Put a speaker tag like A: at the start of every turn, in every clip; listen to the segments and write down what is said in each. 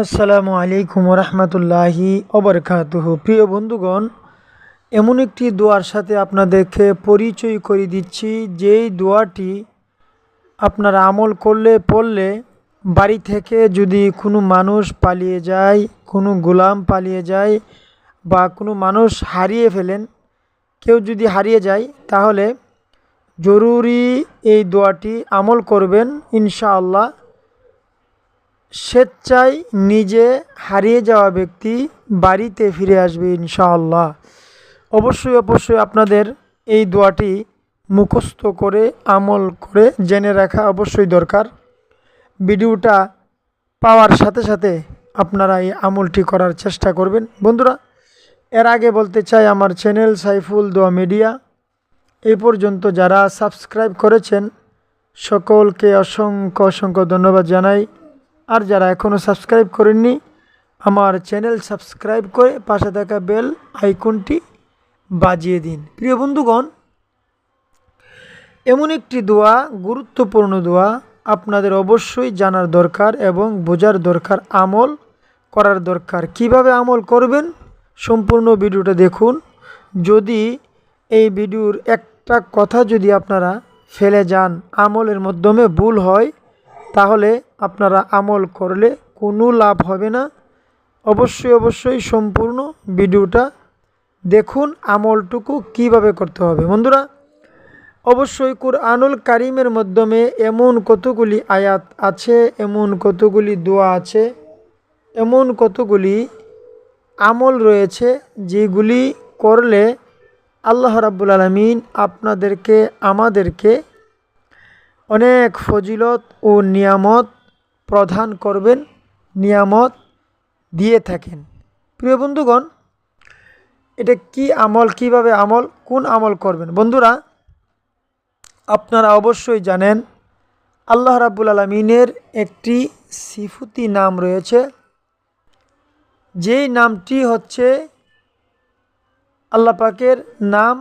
A: আসসালামু আলাইকুম রহমতুল্লাহি অবরকাতুহ প্রিয় বন্ধুগণ, এমন একটি দোয়ার সাথে আপনাদেরকে পরিচয় করে দিচ্ছি, যেই দোয়াটি আপনারা আমল করলে, পড়লে বাড়ি থেকে যদি কোনো মানুষ পালিয়ে যায়, কোনো গোলাম পালিয়ে যায় বা কোনো মানুষ হারিয়ে ফেলেন, কেউ যদি হারিয়ে যায়, তাহলে জরুরি এই দোয়াটি আমল করবেন, ইনশাআল্লাহ। স্বেচ্ছায় নিজে হারিয়ে যাওয়া ব্যক্তি বাড়িতে ফিরে আসবে ইনশাআল্লাহ। অবশ্যই অবশ্যই আপনাদের এই দোয়াটি মুখস্থ করে, আমল করে জেনে রাখা অবশ্যই দরকার। ভিডিওটা পাওয়ার সাথে সাথে আপনারা এই আমলটি করার চেষ্টা করবেন। বন্ধুরা, এর আগে বলতে চাই, আমার চ্যানেল সাইফুল দোয়া মিডিয়া এ পর্যন্ত যারা সাবস্ক্রাইব করেছেন, সকলকে অসংখ্য অসংখ্য ধন্যবাদ জানাই। আর যারা এখনও সাবস্ক্রাইব করেননি, আমার চ্যানেল সাবস্ক্রাইব করে পাশে থাকা বেল আইকনটি বাজিয়ে দিন। প্রিয় বন্ধুগণ, এমন একটি দোয়া, গুরুত্বপূর্ণ দোয়া আপনাদের অবশ্যই জানার দরকার এবং বোঝার দরকার, আমল করার দরকার। কীভাবে আমল করবেন সম্পূর্ণ ভিডিওটা দেখুন। যদি এই ভিডিওর একটা কথা যদি আপনারা ফেলে যান, আমলের মাধ্যমে ভুল হয় তাহলে আপনারা আমল করলে কোনো লাভ হবে না। অবশ্যই অবশ্যই সম্পূর্ণ ভিডিওটা দেখুন, আমলটুকু কীভাবে করতে হবে। বন্ধুরা, অবশ্যই কুরআনুল কারিমের মাধ্যমে এমন কতগুলি আয়াত আছে, এমন কতগুলি দোয়া আছে, এমন কতগুলি আমল রয়েছে যেগুলি করলে আল্লাহ রাব্বুল আলমিন আপনাদেরকে, আমাদেরকে অনেক ফজিলত ও নিয়ামত প্রদান করবেন, নিয়ামত দিয়ে থাকেন। প্রিয় বন্ধুগণ, এটা কি আমল, কীভাবে আমল, কোন আমল করবেন? বন্ধুরা, আপনারা অবশ্যই জানেন, আল্লাহ রাব্বুল আলমিনের একটি সিফুতি নাম রয়েছে। যেই নামটি হচ্ছে আল্লাহ পাকের নাম,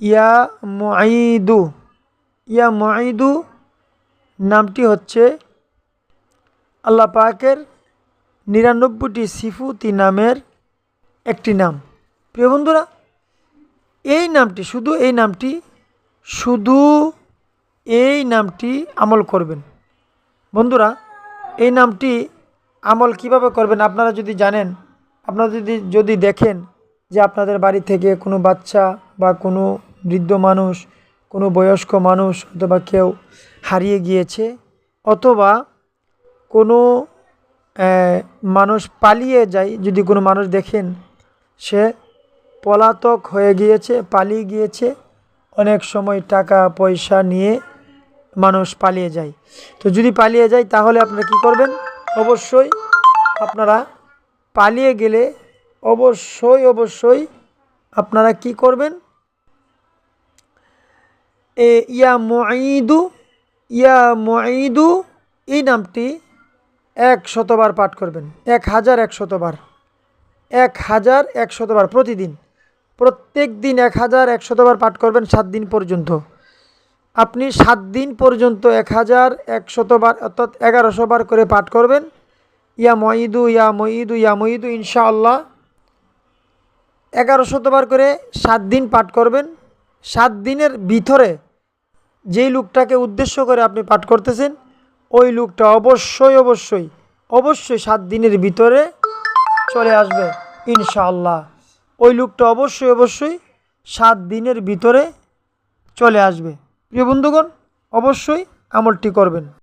A: ইয়া মুঈদু। ইয়া মুঈদু নামটি হচ্ছে আল্লাহ পাকের নিরানব্বইটি সিফুতি নামের একটি নাম। প্রিয় বন্ধুরা, এই নামটি, শুধু এই নামটি, শুধু এই নামটি আমল করবেন। বন্ধুরা, এই নামটি আমল কীভাবে করবেন আপনারা যদি জানেন, আপনারা যদি যদি দেখেন যে আপনাদের বাড়ি থেকে কোনো বাচ্চা বা কোনো বৃদ্ধ মানুষ কোনো বয়স্ক মানুষ অথবা কেউ হারিয়ে গিয়েছে অথবা কোনো মানুষ পালিয়ে যায়, যদি কোনো মানুষ দেখেন, সে পলাতক হয়ে গিয়েছে, পালিয়ে গিয়েছে, অনেক সময় টাকা, পয়সা নিয়ে মানুষ পালিয়ে যায়। তো যদি পালিয়ে যায়, তাহলে আপনারা কি করবেন? অবশ্যই আপনারা পালিয়ে গেলে অবশ্যই অবশ্যই আপনারা কি করবেন? ইয়া মঈদু ইয়া মঈদু, এই নামটি এক শতবার পাঠ করবেন। এক হাজার এক শতবার। এক হাজার এক শতবার প্রতিদিন। প্রত্যেক দিন এক হাজার এক শতবার পাঠ করবেন সাত দিন পর্যন্ত। আপনি সাত দিন পর্যন্ত এক হাজার এক শতবার, অর্থাৎ এগারোশো বার করে পাঠ করবেন। ইয়া মঈদু ইয়া মঈদু ইয়া মঈদু, ইনশাআল্লাহ। এগারো শতবার করে সাত দিন পাঠ করবেন। সাত দিনের ভিতরে যেই লোকটাকে উদ্দেশ্য করে আপনি পাঠ করতেছেন, ওই লোকটা অবশ্যই অবশ্যই অবশ্যই সাত দিনের ভিতরে চলে আসবে, ইনশাআল্লাহ। ওই লোকটা অবশ্যই অবশ্যই সাত দিনের ভিতরে চলে আসবে। প্রিয় বন্ধুগণ, অবশ্যই আমলটি করবেন।